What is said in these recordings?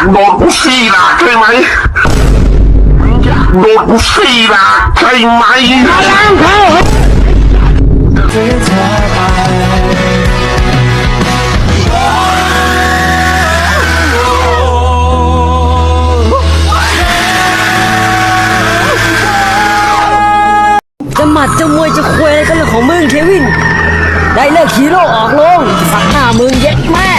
ากโดนกูสี่ลักใช่ไหมอยากโดนกูสี่ลักใช่ไหมจะหมัดจะมวยจะควยอะไรกันเรื่องของมึงเควิน ได้เลิกฮีโลออกลงสักหน้ามึงเย็ดแม่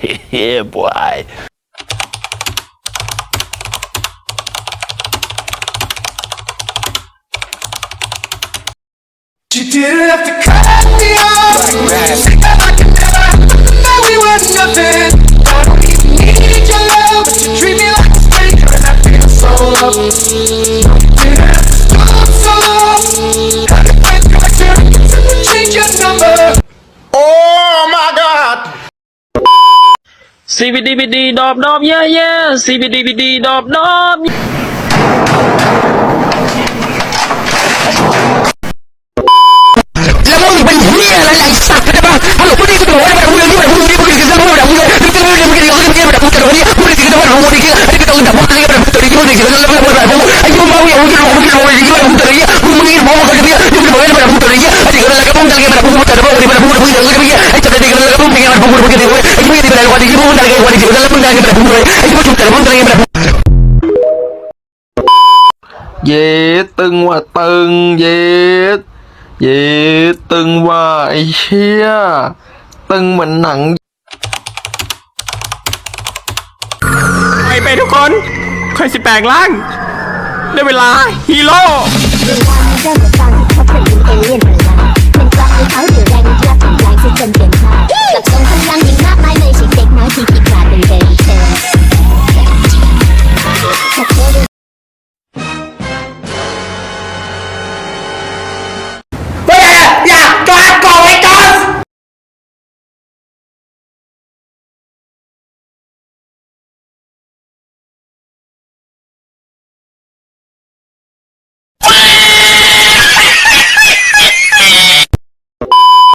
yeah, boy. Didn't have to cut me off. That. I could never. That we were nothing. I don't even need your love, but you treat me like a stranger, and I feel so loved. CBDBD dom dom yeah yeah. CBDBD dom dom putar ai pun putar pun lagi mana เย็ดตึงว่ะตึงเย็ดเย็ดตึงว่ะไอ้เชี่ยตึงเหมือนหนังไปไปทุกคนค่อยสิแปลงร่าง ได้เวลาฮีโร่